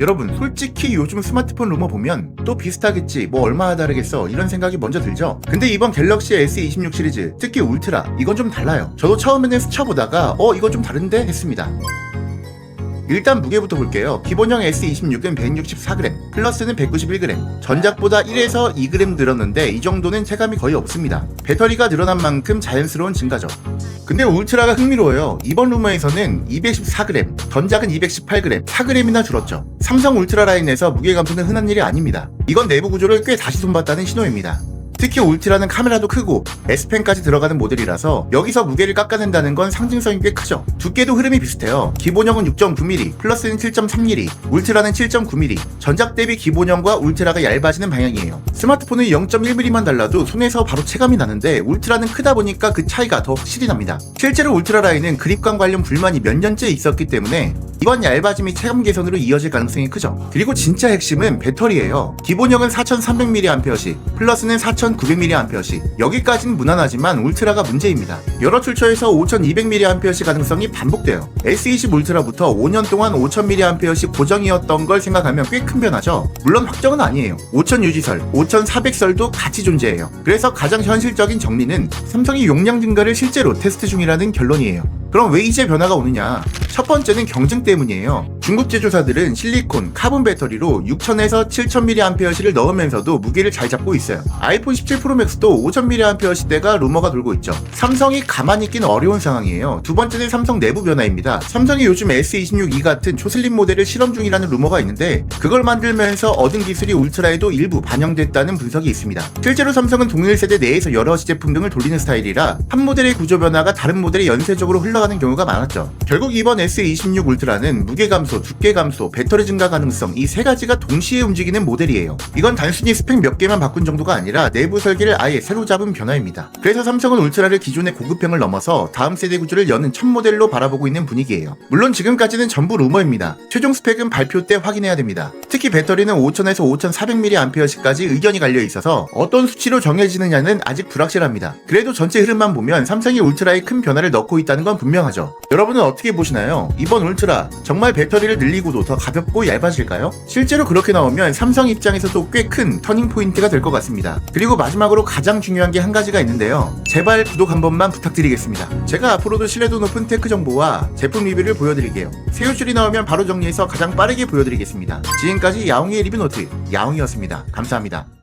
여러분 솔직히 요즘 스마트폰 루머 보면 또 비슷하겠지 뭐 얼마나 다르겠어 이런 생각이 먼저 들죠 근데 이번 갤럭시 S26 시리즈 특히 울트라 이건 좀 달라요 저도 처음에는 스쳐보다가 어 이거 좀 다른데 했습니다 일단 무게부터 볼게요. 기본형 S26은 164g, 플러스는 191g. 전작보다 1에서 2g 늘었는데 이 정도는 체감이 거의 없습니다. 배터리가 늘어난 만큼 자연스러운 증가죠. 근데 울트라가 흥미로워요. 이번 루머에서는 214g, 전작은 218g, 4g이나 줄었죠. 삼성 울트라 라인에서 무게 감소는 흔한 일이 아닙니다. 이건 내부 구조를 꽤 다시 손봤다는 신호입니다. 특히 울트라는 카메라도 크고 S펜까지 들어가는 모델이라서 여기서 무게를 깎아낸다는 건 상징성이 꽤 크죠. 두께도 흐름이 비슷해요. 기본형은 6.9mm, 플러스는 7.3mm, 울트라는 7.9mm. 전작 대비 기본형과 울트라가 얇아지는 방향이에요. 스마트폰은 0.1mm만 달라도 손에서 바로 체감이 나는데 울트라는 크다 보니까 그 차이가 더 확실히 납니다. 실제로 울트라 라인은 그립감 관련 불만이 몇 년째 있었기 때문에 이번 얇아짐이 체감 개선으로 이어질 가능성이 크죠. 그리고 진짜 핵심은 배터리예요. 기본형은 4300mAh, 플러스는 4900mAh. 여기까지는 무난하지만 울트라가 문제입니다. 여러 출처에서 5200mAh 가능성이 반복돼요. S20 울트라부터 5년 동안 5000mAh씩 고정이었던 걸 생각하면 꽤 큰 변화죠. 물론 확정은 아니에요. 5000 유지설, 5400설도 같이 존재해요. 그래서 가장 현실적인 정리는 삼성이 용량 증가를 실제로 테스트 중이라는 결론이에요. 그럼 왜 이제 변화가 오느냐? 첫 번째는 경쟁 때문이에요. 중국 제조사들은 실리콘, 카본 배터리로 6000에서 7000mAh를 넣으면서도 무게를 잘 잡고 있어요. 아이폰 17 프로 맥스도 5000mAh대가 루머가 돌고 있죠. 삼성이 가만히 있기는 어려운 상황이에요. 두 번째는 삼성 내부 변화입니다. 삼성이 요즘 S26E 같은 초슬림 모델을 실험 중이라는 루머가 있는데 그걸 만들면서 얻은 기술이 울트라에도 일부 반영됐다는 분석이 있습니다. 실제로 삼성은 동일 세대 내에서 여러 제품 등을 돌리는 스타일이라 한 모델의 구조 변화가 다른 모델에 연쇄적으로 흘러가는 경우가 많았죠. 결국 이번 S26 울트라는 무게 감소, 두께 감소, 배터리 증가 가능성 이 세 가지가 동시에 움직이는 모델이에요. 이건 단순히 스펙 몇 개만 바꾼 정도가 아니라 내부 설계를 아예 새로 잡은 변화입니다. 그래서 삼성은 울트라를 기존의 고급형을 넘어서 다음 세대 구조를 여는 첫 모델로 바라보고 있는 분위기예요. 물론 지금까지는 전부 루머입니다. 최종 스펙은 발표 때 확인해야 됩니다. 특히 배터리는 5000에서 5400mAh까지 의견이 갈려 있어서 어떤 수치로 정해지느냐는 아직 불확실합니다. 그래도 전체 흐름만 보면 삼성이 울트라에 큰 변화를 넣고 있다는 건 분명하죠. 여러분은 어떻게 보시나요? 이번 울트라 정말 배터리를 늘리고도 더 가볍고 얇아질까요? 실제로 그렇게 나오면 삼성 입장에서도 꽤 큰 터닝 포인트가 될 것 같습니다. 그리고 마지막으로 가장 중요한 게 한 가지가 있는데요. 제발 구독 한 번만 부탁드리겠습니다. 제가 앞으로도 신뢰도 높은 테크 정보와 제품 리뷰를 보여드릴게요. 새 호출이 나오면 바로 정리해서 가장 빠르게 보여드리겠습니다. 지금까지 야옹이의 리뷰노트 야옹이었습니다. 감사합니다.